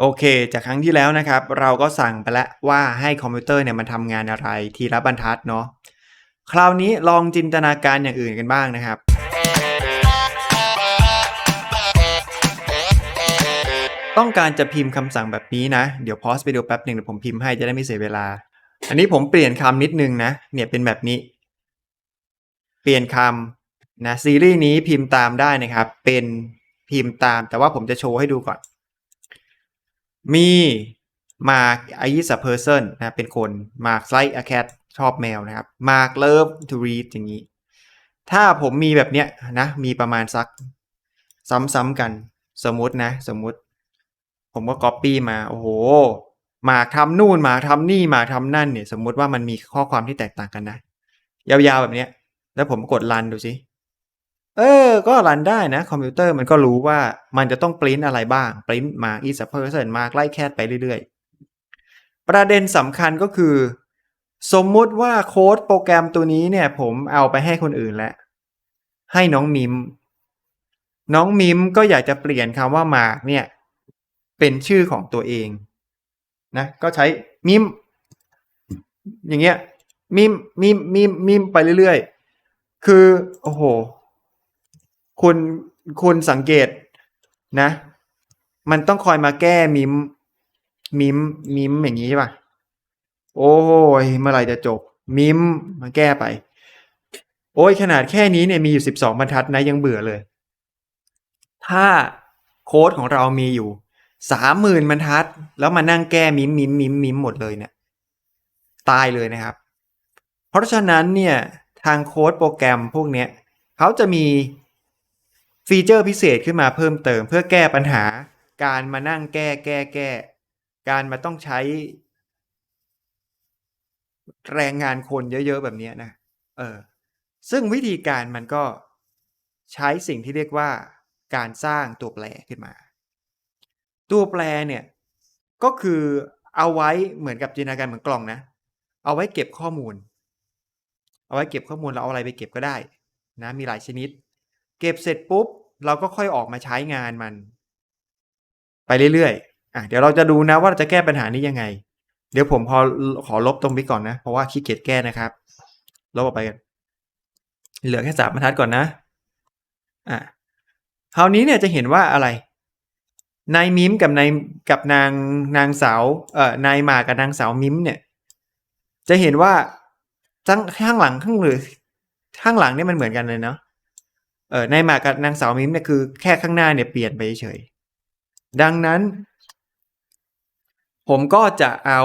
โอเค จากครั้งที่แล้วนะครับ เราก็สั่งไปแล้วว่าให้คอมพิวเตอร์เนี่ยมันทำงานอะไรทีละบรรทัดเนาะคราวนี้ลองจินตนาการอย่างอื่นกันบ้างนะครับ ต้องการจะพิมพ์คำสั่งแบบนี้นะ เดี๋ยวพอสไปดูแป๊บหนึ่งเดี๋ยวผมพิมพ์ให้จะได้ไม่เสียเวลา อันนี้ผมเปลี่ยนคำนิดนึงนะ เนี่ยเป็นแบบนี้ เปลี่ยนคำนะซีรีส์นี้พิมพ์ตามได้นะครับ เป็นพิมพ์ตาม แต่ว่าผมจะโชว์ให้ดูก่อน มีมาร์ก I is a person นะเป็นคน Mark like a cat ชอบแมวนะครับ Mark love to read อย่างนี้ ถ้าผมมีแบบเนี้ยนะ มีประมาณสัก ซ้ำๆกันสมมตินะ สมมติ ผมก็ copy มา โอ้โห มาทำนู่นมาทำนี่มาทำนั่นเนี่ย สมมติว่ามันมีข้อความที่แตกต่างกันนะ ยาวๆแบบเนี้ย แล้วผมกดรันดูสิ เออ ก็รันได้นะคอมพิวเตอร์มันก็รู้ว่ามันจะต้องปริ้นอะไรบ้างปริ้นมา is a person มาไล่แคทไปเรื่อยๆ ประเด็นสำคัญก็คือ สมมุติว่าโค้ดโปรแกรมตัวนี้เนี่ย ผมเอาไปให้คนอื่นแล้ว ให้น้องมิม น้องมิมก็อยากจะเปลี่ยนคำว่ามาร์กเนี่ย เป็นชื่อของตัวเองนะก็ใช้มิม อย่างเงี้ยมิมมิมมิมมิมไปเรื่อยๆ คือ โอ้โห คุณคุณสังเกตนะ มันต้องคอยมาแก้มิมมิมมิมอย่างนี้ใช่ปะโอ้ยเมื่อไหร่จะจบ มิมมาแก้ไป โอ้ยขนาดแค่นี้เนี่ยมีอยู่สิบสองบรรทัดนะยังเบื่อเลย ถ้าโค้ดของเรามีอยู่สามหมื่นบรรทัด แล้วมานั่งแก้มิมมิมมิมมิมหมดเลยเนี่ย ตายเลยนะครับ เพราะฉะนั้นเนี่ยทางโค้ดโปรแกรมพวกเนี้ยเขาจะมี ฟีเจอร์พิเศษขึ้นมาเพิ่มเติมเพื่อแก้ปัญหา การมานั่งแก้แก้แก้ การมาต้องใช้ แรงงานคนเยอะๆแบบนี้นะเออซึ่งวิธีการมันก็ใช้สิ่งที่เรียกว่า การสร้างตัวแปรขึ้นมา ตัวแปรเนี่ยก็คือเอาไว้เหมือนกับจินตนาการเหมือนกล่องนะ เอาไว้เก็บข้อมูล เอาไว้เก็บข้อมูลเราเอาอะไรไปเก็บก็ได้นะมีหลายชนิด เก็บเสร็จปุ๊บ เราก็ค่อยออกมาใช้งานมัน ไปเรื่อยๆอะเดี๋ยวเราจะดูนะว่าเราจะแก้ปัญหานี้ยังไง เดี๋ยวผมพอขอลบตรงนี้ก่อนนะ เพราะว่าขี้เกียจแก้นะครับลบออกไปกัน เหลือแค่สามบรรทัดก่อนนะอะคราวนี้เนี่ยจะเห็นว่าอะไรนายมิมกับนายกับนางนางสาวเอ่อนายหมากับนางสาวมิมเนี่ย จะเห็นว่าทั้งข้างหลังข้างหรือข้างหลังเนี่ยมันเหมือนกันเลยเนาะ เออนายหมากับนางสาวมิมเนี่ยคือแค่ข้างหน้าเนี่ยเปลี่ยนไปเฉยดังนั้น ผมก็จะเอา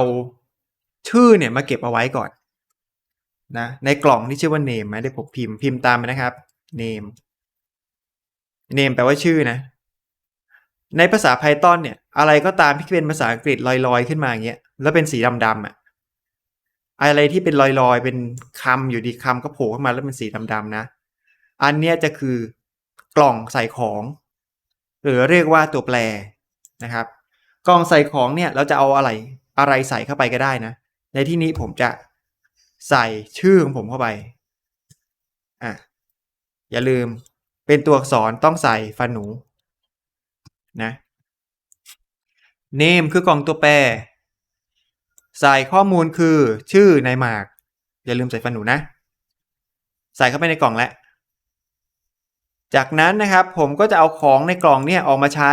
ชื่อเนี่ยมาเก็บเอาไว้ก่อนนะในกล่องที่ชื่อว่า name นะเดี๋ยวผมพิมพ์พิมพ์ตามไปนะครับ name name แปลว่าชื่อนะ ในภาษา Python เนี่ย อะไรก็ตามที่เป็นภาษาอังกฤษลอยๆ ขึ้นมาอย่างเงี้ยแล้วเป็นสีดำๆอะอะไรที่เป็นลอยๆ เป็นคำอยู่ดีคำก็โผล่ขึ้นมาแล้วเป็นสีดำๆนะ อันเนี้ยจะคือกล่องใส่ของ หรือเรียกว่าตัวแปรนะครับ กล่องใส่ของเนี่ยเราจะเอาอะไรอะไรใส่เข้าไปก็ได้นะ ในที่นี้ผมจะใส่ชื่อของผมเข้าไปอะอย่าลืมเป็นตัวอักษรต้องใส่ฟันหนูนะ name คือกล่องตัวแปร ใส่ข้อมูลคือชื่อนายหมาก อย่าลืมใส่ฟันหนูนะ ใส่เข้าไปในกล่องแล้ว จากนั้นนะครับผมก็จะเอาของในกล่องเนี่ยออกมาใช้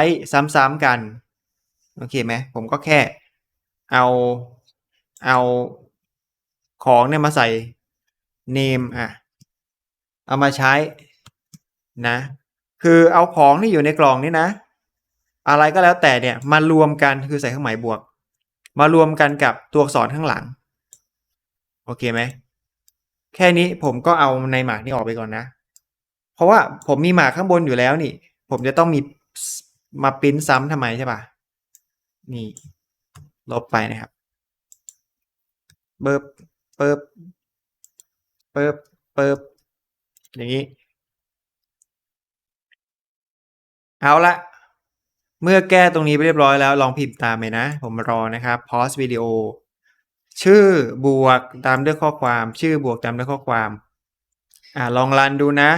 ซ้ำๆกัน โอเคไหมผมก็แค่เอาเอาของเนี่ยมาใส่ name อะ เอามาใช้นะ คือเอาของที่อยู่ในกล่องนี่นะ อะไรก็แล้วแต่เนี่ยมารวมกันคือใส่เครื่องหมายบวก มารวมกันกับตัวอักษรข้างหลัง โอเคไหม แค่นี้ผมก็เอาในหมากนี่ออกไปก่อนนะ เพราะว่าผมมีหมากข้างบนอยู่แล้วนี่ ผมจะต้องมีมาปริ้นซ้ำทำไมใช่ปะนี่ ลบไปนะครับเบิบเปิบเปิบเปิบอย่างนี้ เอาละเมื่อแก้ตรงนี้ไปเรียบร้อยแล้วลองพิมพ์ตามไปนะ ผมรอนะครับ pause วิดีโอ ชื่อบวกตามด้วยข้อความ ชื่อบวกตามด้วยข้อความ อ่าลองรันดูนะ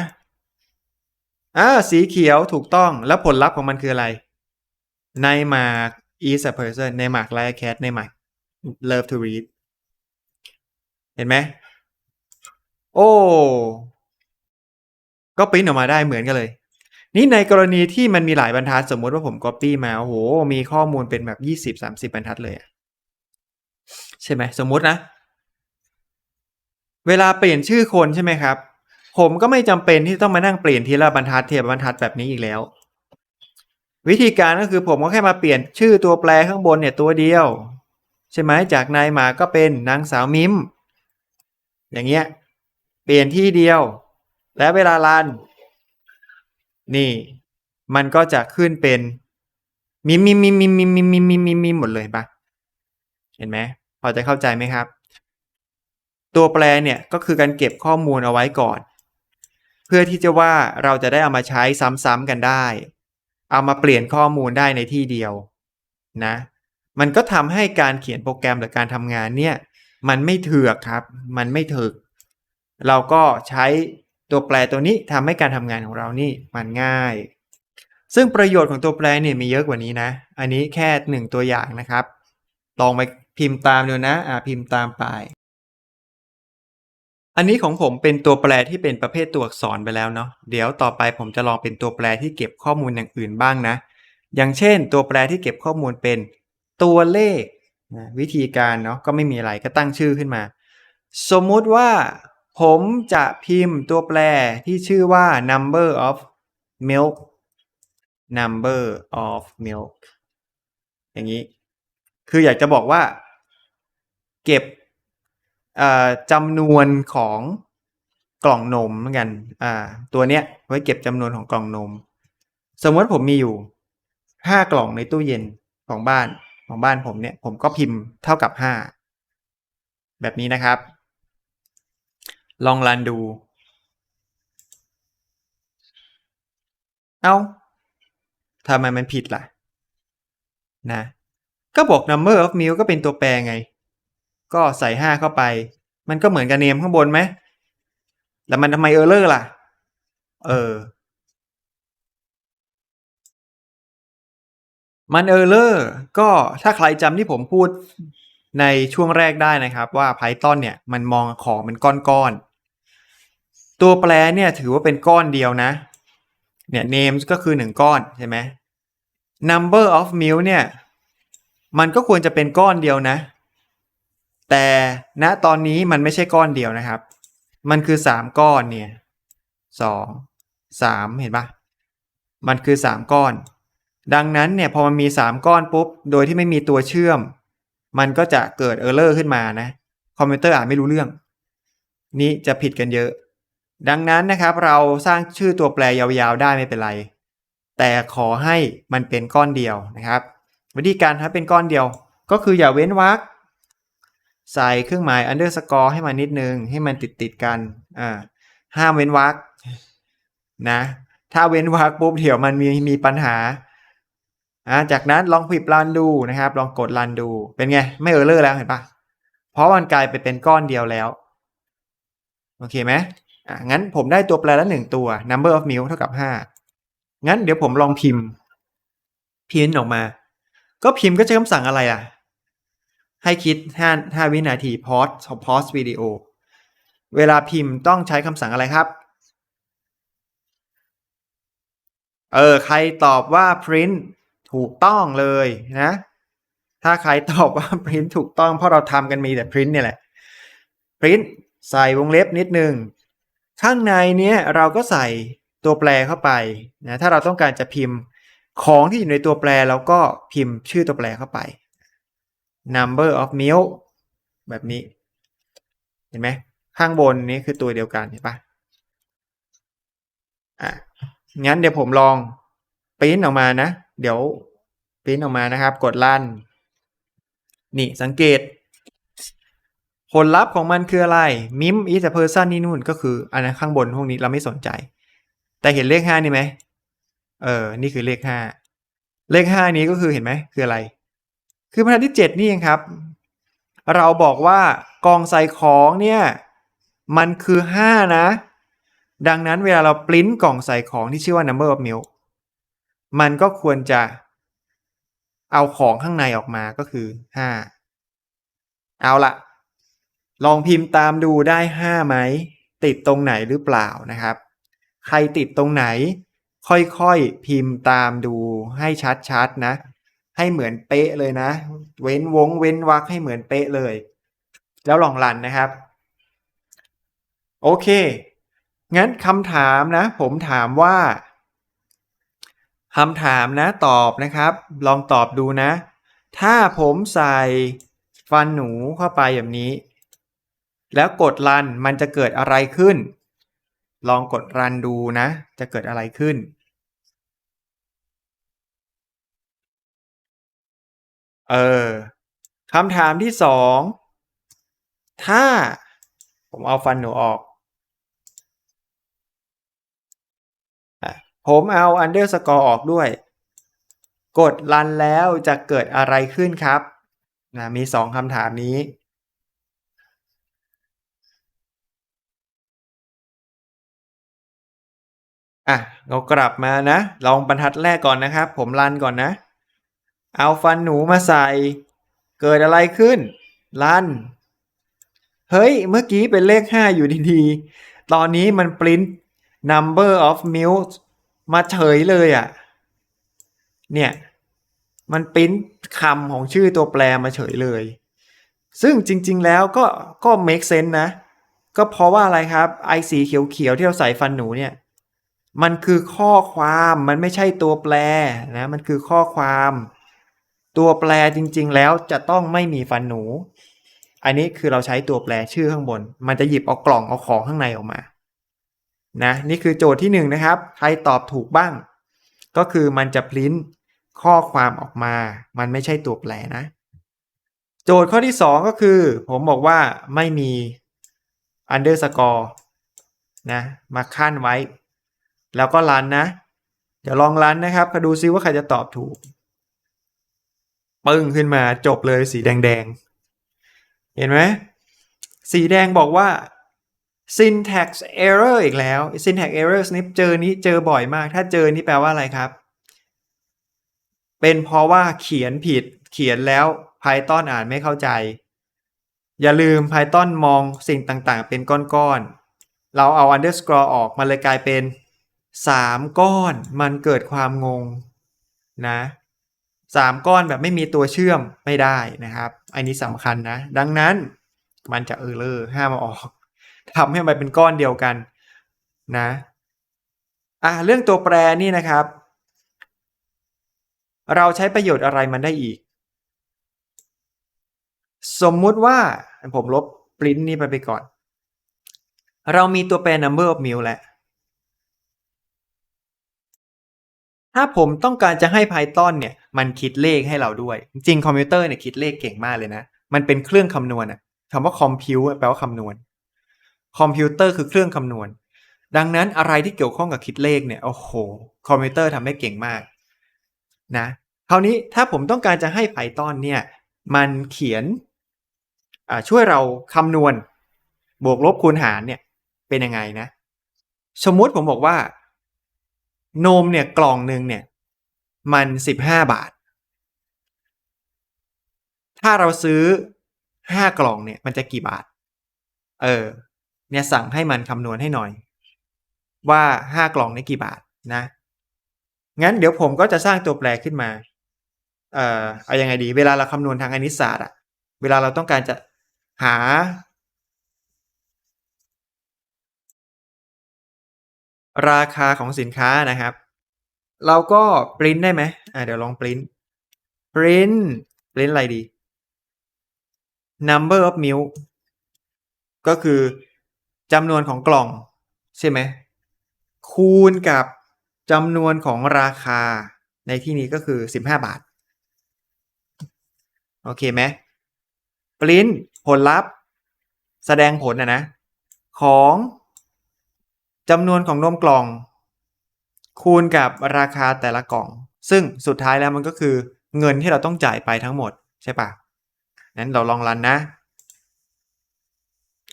อ่าสีเขียวถูกต้องแล้วผลลัพธ์ของมันคืออะไร ในหมาก is a person ในหมาก like a cat ในหมาก love to read เห็นไหม โอ้ ก็ปริ้นออกมาได้เหมือนกันเลย นี่ในกรณีที่มันมีหลายบรรทัดสมมติว่าผม copy มาโอ้โห มีข้อมูลเป็นแบบยี่สิบสามสิบบรรทัดเลยใช่ไหมสมมตินะ เวลาเปลี่ยนชื่อคนใช่ไหมครับ ผมก็ไม่จำเป็นที่ต้องมานั่งเปลี่ยนทีละบรรทัดเทีละบรรทัดแบบนี้อีกแล้ว วิธีการก็คือผมก็แค่มาเปลี่ยนชื่อตัวแปรข้างบนเนี่ยตัวเดียว ใช่ไหมจากนายหมาก็เป็นนางสาวมิม อย่างเงี้ย เปลี่ยนที่เดียว และเวลารันนี่ มันก็จะขึ้นเป็นมิมมิมมิมมิมมิมมิมมิมมิมมิมมิมหมดเลยปะเห็นไหมพอจะเข้าใจไหมครับ ตัวแปรเนี่ยก็คือการเก็บข้อมูลเอาไว้ก่อน พื่อที่จะว่าเราจะได้เอามาใช้ซ้ำๆกันได้ เอามาเปลี่ยนข้อมูลได้ในที่เดียวนะ มันก็ทำให้การเขียนโปรแกรมหรือการทำงานเนี่ย มันไม่เถือกครับ มันไม่ถึกเราก็ใช้ตัวแปรตัวนี้ทำให้การทำงานของเรานี่มันง่าย ซึ่งประโยชน์ของตัวแปรเนี่ยมีเยอะกว่านี้นะ อันนี้แค่หนึ่งตัวอย่างนะครับ ลองไปพิมพ์ตามดูนะ อ่าพิมพ์ตามไป อันนี้ของผมเป็นตัวแปรที่เป็นประเภทตัวอักษรไปแล้วเนาะเดี๋ยวต่อไปผมจะลองเป็นตัวแปรที่เก็บข้อมูลอย่างอื่นบ้างนะ อย่างเช่น ตัวแปรที่เก็บข้อมูลเป็นตัวเลขนะวิธีการเนาะก็ไม่มีอะไรก็ตั้งชื่อขึ้นมา สมมุติว่าผมจะพิมพ์ตัวแปรที่ชื่อว่า number of milk number of milk อย่างนี้ คืออยากจะบอกว่า เก็บ จำนวนของกล่องนมเหมือนกัน อ่า ตัวเนี้ยไว้เก็บจำนวนของกล่องนม สมมติผมมีอยู่ห้ากล่องในตู้เย็นของบ้านของบ้านผมเนี่ย ผมก็พิมพ์เท่ากับห้าแบบนี้นะครับ ลองรันดู เอา้าทำไมมันผิดล่ะ นะ ก็บอก number of milk ก็เป็นตัวแปรไง ก็ใส่ห้าเข้าไป มันก็เหมือนกับเนมข้างบนไหมแล้วมันทำไมเออร์เลอร์ล่ะ เออ มันเออร์เลอร์ก็ถ้าใครจำที่ผมพูดในช่วงแรกได้นะครับว่า Python เนี่ยมันมองของเป็นก้อนๆ ตัวแปรเนี่ยถือว่าเป็นก้อนเดียวนะ เนี่ย names ก็คือหนึ่งก้อนใช่ไหม number of mil เนี่ย มันก็ควรจะเป็นก้อนเดียวนะ แต่ณตอนนี้มันไม่ใช่ก้อนเดียวนะครับ มันคือสามก้อนเนี่ยสองสามเห็นปะมันคือสามก้อน ดังนั้นเนี่ยพอมันมีสามก้อนปุ๊บ โดยที่ไม่มีตัวเชื่อม มันก็จะเกิดเออร์เลอร์ขึ้นมานะ คอมพิวเตอร์อ่านไม่รู้เรื่อง นี่จะผิดกันเยอะ ดังนั้นนะครับเราสร้างชื่อตัวแปรยาวๆได้ไม่เป็นไร แต่ขอให้มันเป็นก้อนเดียวนะครับ วิธีการถ้าเป็นก้อนเดียว ก็คืออย่าเว้นวรรค ใส่เครื่องหมาย underscore ให้มันนิดนึง ให้มันติดติดกันอ่าห้ามเว้นวรรคนะ ถ้าเว้นวรรคปุ๊บเดี๋ยวมันมีมีปัญหาอ่าจากนั้นลองผิดรันดูนะครับ ลองกดรันดูเป็นไง ไม่เออร์เลอร์แล้วเห็นปะเพราะมันกลายไปเป็นก้อนเดียวแล้ว โอเคไหมอ่างั้นผมได้ตัวแปรละหนึ่งตัว number of mil เท่ากับห้างั้นเดี๋ยวผมลองพิมพ์ พิมพ์ออกมา ก็พิมพ์ก็ใช้คำสั่งอะไรอะ ให้คิดห้าห้าวินาที pause pause วิดีโอ เวลาพิมพ์ต้องใช้คำสั่งอะไรครับ เออ ใครตอบว่า print ถูกต้องเลยนะ ถ้าใครตอบว่า print ถูกต้องเพราะเราทำกันมีแต่ print เนี่ยแหละ print ใส่วงเล็บนิดนึง ข้างในเนี้ยเราก็ใส่ตัวแปรเข้าไปนะ ถ้าเราต้องการจะพิมพ์ของที่อยู่ในตัวแปรเราก็พิมพ์ชื่อตัวแปรเข้าไป number of milk แบบนี้ เห็นไหม ข้างบนนี้คือตัวเดียวกันเห็นปะอะ งั้นเดี๋ยวผมลองปริ้นออกมานะ เดี๋ยวปริ้นออกมานะครับ กดลั่น นี่สังเกต ผลลัพธ์ของมันคืออะไร mim is a person นี่นู่นก็คืออันนั้นข้างบนพวกนี้เราไม่สนใจ แต่เห็นเลขห้านี่ไหม เออ นี่คือเลขห้า เลขห้านี้ก็คือเห็นไหม คืออะไร คือบรรทัดที่เจ็ดนี่เองครับ เราบอกว่ากองใส่ของเนี่ยมันคือห้านะ ดังนั้นเวลาเราปริ้นกล่องใส่ของที่ชื่อว่า number of milk มันก็ควรจะเอาของข้างในออกมาก็คือห้าเอาละลองพิมพ์ตามดูได้ห้าไหม ติดตรงไหนหรือเปล่านะครับ ใครติดตรงไหน ค่อยๆพิมพ์ตามดูให้ชัดๆนะ ให้เหมือนเป๊ะเลยนะ เว้นวงเว้นวรรคให้เหมือนเป๊ะเลย แล้วลองรันนะครับ โอเค งั้นคำถามนะ ผมถามว่าคำถามนะตอบนะครับ ลองตอบดูนะ ถ้าผมใส่ฟันหนูเข้าไปแบบนี้ แล้วกดรันมันจะเกิดอะไรขึ้น ลองกดรันดูนะ จะเกิดอะไรขึ้น เออคำถามที่สองถ้าผมเอาฟันหนูออก ผมเอา underscore ออกด้วย กดรันแล้วจะเกิดอะไรขึ้นครับนะมีสองคำถามนี้ อะ เรากลับมานะ ลองบรรทัดแรกก่อนนะครับ ผมรันก่อนนะ เอาฟันหนูมาใส่ เกิดอะไรขึ้นรัน เฮ้ย เมื่อกี้เป็นเลข 5 อยู่ดีๆ ตอนนี้มันปริ้น number of milk มาเฉยเลยอะ่ะ เนี่ย มันปริ้นคำของชื่อตัวแปรมาเฉยเลย ซึ่งจริงๆแล้วก็ก็ make sense นะ ก็เพราะว่าอะไรครับ ไอสีเขียวๆ ที่เราใส่ฟันหนูเนี่ยมันคือข้อความมันไม่ใช่ตัวแปรนะ มันคือข้อความ ตัวแปรจริง ๆ แล้วจะต้องไม่มีฟันหนู อันนี้คือเราใช้ตัวแปรชื่อข้างบน มันจะหยิบเอากล่องเอาของข้างในออกมา นะ นี่คือโจทย์ที่หนึ่งนะครับ ใครตอบถูกบ้าง ก็คือมันจะพริ้นข้อความออกมา มันไม่ใช่ตัวแปรนะ โจทย์ข้อที่สองก็คือ ผมบอกว่าไม่มี underscore นะ มาขั้นไว้ แล้วก็รันนะ เดี๋ยวลองรันนะครับมาดูซิว่าใครจะตอบถูก ปึ้งขึ้นมาจบเลยสีแดงๆ เห็นไหมสีแดงบอกว่า syntax error อีกแล้ว syntax error นี่เจอนี้เจอบ่อยมาก ถ้าเจอนี่แปลว่าอะไรครับ เป็นเพราะว่าเขียนผิดเขียนแล้ว Python อ่านไม่เข้าใจ อย่าลืม Python มองสิ่งต่างๆ เป็นก้อนๆ เราเอา underscore ออกมาเลยกลายเป็น 3 ก้อน มันเกิดความงงนะ สามก้อนแบบไม่มีตัวเชื่อมไม่ได้นะครับ อันนี้สำคัญนะ ดังนั้นมันจะเออเลอร์ห้ามเอาออกทำให้มันเป็นก้อนเดียวกันนะอะเรื่องตัวแปรนี่นะครับ เราใช้ประโยชน์อะไรมันได้อีก สมมุติว่าผมลบปริ้นนี่ไปไปก่อน เรามีตัวแปร number of mil แล้ว ถ้าผมต้องการจะให้ Python เนี่ย มันคิดเลขให้เราด้วย จริงคอมพิวเตอร์เนี่ยคิดเลขเก่งมากเลยนะ มันเป็นเครื่องคำนวณอะคำว่า compute แปลว่าคำนวณ คอมพิวเตอร์คือเครื่องคำนวณ ดังนั้นอะไรที่เกี่ยวข้องกับคิดเลขเนี่ย โอ้โห คอมพิวเตอร์ทำได้เก่งมากนะ คราวนี้ถ้าผมต้องการจะให้ Python เนี่ย มันเขียนช่วยเราคำนวณ บวกลบคูณหารเนี่ย เป็นยังไงนะ สมมุติผมบอกว่า นมเนี่ยกล่องหนึ่งเนี่ยมันสิบห้าบาท ถ้าเราซื้อห้ากล่องเนี่ยมันจะกี่บาท เออ เนี่ยสั่งให้มันคำนวณให้หน่อย ว่าห้ากล่องนี่กี่บาทนะ งั้นเดี๋ยวผมก็จะสร้างตัวแปรขึ้นมา เอ่อ เอาอยัางไงดี เวลาเราคำนวณทางคณิตศาสตร์อะเวลาเราต้องการจะหา ราคาของสินค้านะครับ เราก็ปริ้นได้ไหมอ่าเดี๋ยวลองปริ้นปริ้นปริ้นอะไรดี number of milk ก็คือจำนวนของกล่อง ใช่ไหม คูณกับจำนวนของราคาในที่นี้ก็คือ 15 บาท โอเคไหมปริ้นผลลัพธ์ แสดงผลนะนะ ของ จำนวนของนมกล่อง คูณกับราคาแต่ละกล่อง ซึ่งสุดท้ายแล้วมันก็คือเงินที่เราต้องจ่ายไปทั้งหมดใช่ปะนั้นเราลองรันนะ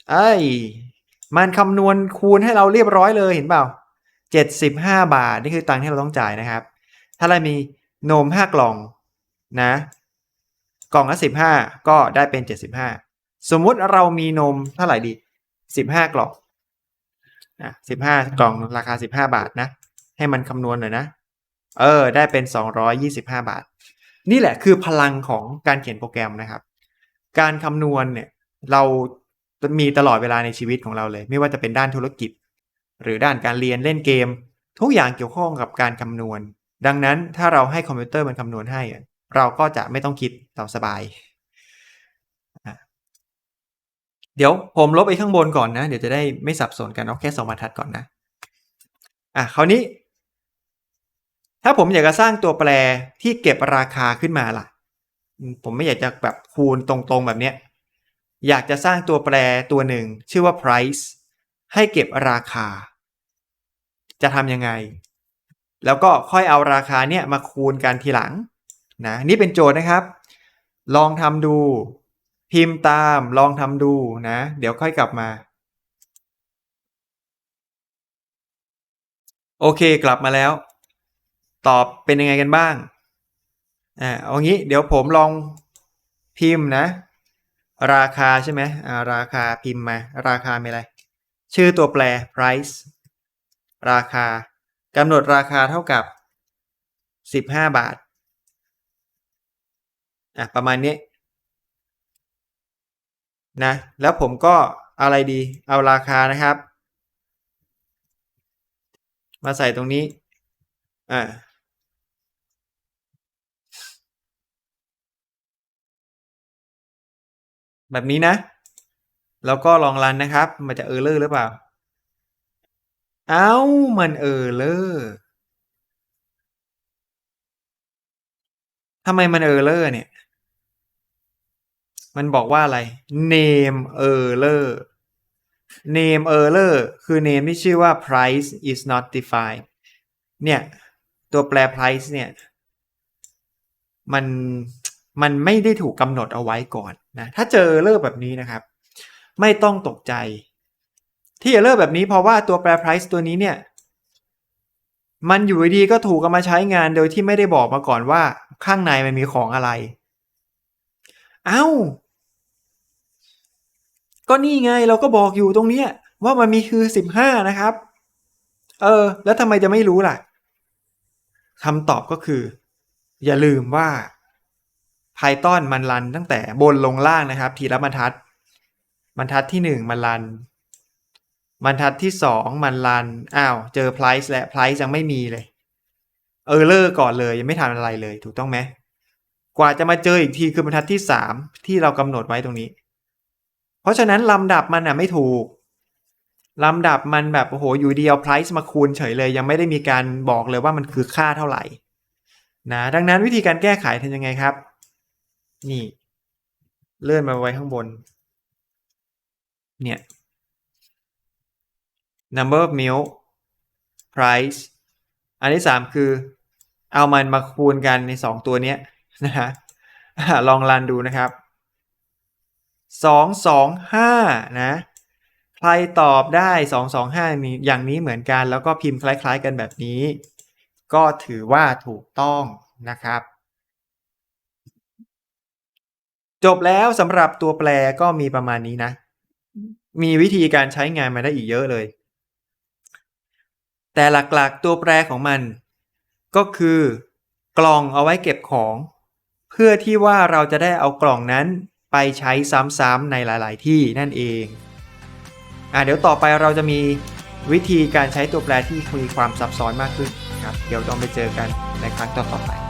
ไอ้มันคำนวณคูณให้เราเรียบร้อยเลยเห็นเปล่าเจ็ดสิบห้าบาท นี่คือตังค์ที่เราต้องจ่ายนะครับ ถ้าเรามีนมห้ากล่องนะ กล่องละสิบห้าก็ได้เป็นเจ็ดสิบห้าสมมุติเรามีนมเท่าไหร่ดีสิบห้ากล่อง อะสิบห้ากล่องราคาสิบห้าบาทนะ ให้มันคำนวณหน่อยนะ เออ ได้เป็นสองร้อยยี่สิบห้าบาท นี่แหละคือพลังของการเขียนโปรแกรมนะครับ การคำนวณเนี่ยเรามีตลอดเวลาในชีวิตของเราเลย ไม่ว่าจะเป็นด้านธุรกิจ หรือด้านการเรียนเล่นเกม ทุกอย่างเกี่ยวข้องกับการคำนวณ ดังนั้นถ้าเราให้คอมพิวเตอร์มันคำนวณให้ เราก็จะไม่ต้องคิดเราสบายอะ เดี๋ยวผมลบไปข้างบนก่อนนะ เดี๋ยวจะได้ไม่สับสนกันเอาแค่สองบรรทัดก่อนนะ อะคราวนี้ ถ้าผมอยากจะสร้างตัวแปรที่เก็บราคาขึ้นมาล่ะ ผมไม่อยากจะแบบคูณตรงๆแบบเนี้ย อยากจะสร้างตัวแปรตัวหนึ่ง ชื่อว่า price ให้เก็บราคา จะทำยังไง แล้วก็ค่อยเอาราคาเนี่ยมาคูณกันทีหลังนะนี่เป็นโจทย์นะครับ ลองทำดู พิมพ์ตามลองทำดูนะ เดี๋ยวค่อยกลับมา โอเคกลับมาแล้ว ตอบเป็นยังไงกันบ้างอ่าเอางี้เดี๋ยวผมลองพิมพ์นะ ราคาใช่ไหมอ่าราคาพิมพ์มา ราคามีอะไร ชื่อตัวแปร price ราคากำหนดราคาเท่ากับ 15 บาทอะประมาณนี้ นะ แล้วผมก็อะไรดีเอาราคานะครับ มาใส่ตรงนี้ อ่าแบบนี้นะ แล้วก็ลองรันนะครับ มันจะเออร์เลอร์หรือเปล่า เอ้า มันเออร์เลอร์ทำไมมันเออร์เลอร์เนี่ย มันบอกว่าอะไร name error name error คือ name ที่ชื่อว่า price is not defined เนี่ย ตัวแปร price เนี่ย มันมันไม่ได้ถูกกำหนดเอาไว้ก่อนนะ ถ้าเจอ error แบบนี้นะครับ ไม่ต้องตกใจ ที่ error แบบนี้เพราะว่าตัวแปร price ตัวนี้เนี่ย มันอยู่ดีก็ถูกเอามาใช้งานโดยที่ไม่ได้บอกมาก่อนว่าข้างในมันมีของอะไร เอ้า ก็นี่ไงเราก็บอกอยู่ตรงเนี้ยว่ามันมีคือสิบห้านะครับ เออ แล้วทำไมจะไม่รู้ล่ะคำตอบก็คือ อย่าลืมว่า Python มันรันตั้งแต่บนลงล่างนะครับ ทีละบรรทัด บรรทัดที่หนึ่งมันรัน บรรทัดที่สองมันรัน อ้าว เจอ price และ price ยังไม่มีเลย เออเลอร์ก่อนเลยยังไม่ทำอะไรเลย ถูกต้องไหม กว่าจะมาเจออีกทีคือบรรทัดที่สามที่เรากำหนดไว้ตรงนี้ ราะฉะนั้นลำดับมันอะไม่ถูก ลำดับมันแบบโอ้โหอยู่เดียว price มาคูณเฉยเลย ยังไม่ได้มีการบอกเลยว่ามันคือค่าเท่าไหร่นะดังนั้นวิธีการแก้ไขทำยังไงครับ นี่ เลื่อนมาไว้ข้างบน เนี่ย number of milk price อันที่สามคือ เอามันมาคูณกันในสองตัวเนี้ยนะฮะลองรันดูนะครับ สองสองห้านะ ใครตอบได้สองสองห้านี้อย่างนี้เหมือนกัน แล้วก็พิมพ์คล้าย ๆ กันแบบนี้ ก็ถือว่าถูกต้องนะครับ จบแล้วสำหรับตัวแปรก็มีประมาณนี้นะ มีวิธีการใช้งานมาได้อีกเยอะเลย แต่หลักๆตัวแปรของมัน ก็คือกล่องเอาไว้เก็บของ เพื่อที่ว่าเราจะได้เอากล่องนั้น ไปใช้ซ้ำๆในหลาย ๆ ที่นั่นเองอ่าเดี๋ยวต่อไปเราจะมีวิธีการใช้ตัวแปรที่มีความซับซ้อนมากขึ้นครับ เดี๋ยวต้องไปเจอกันในครั้งต่อๆไป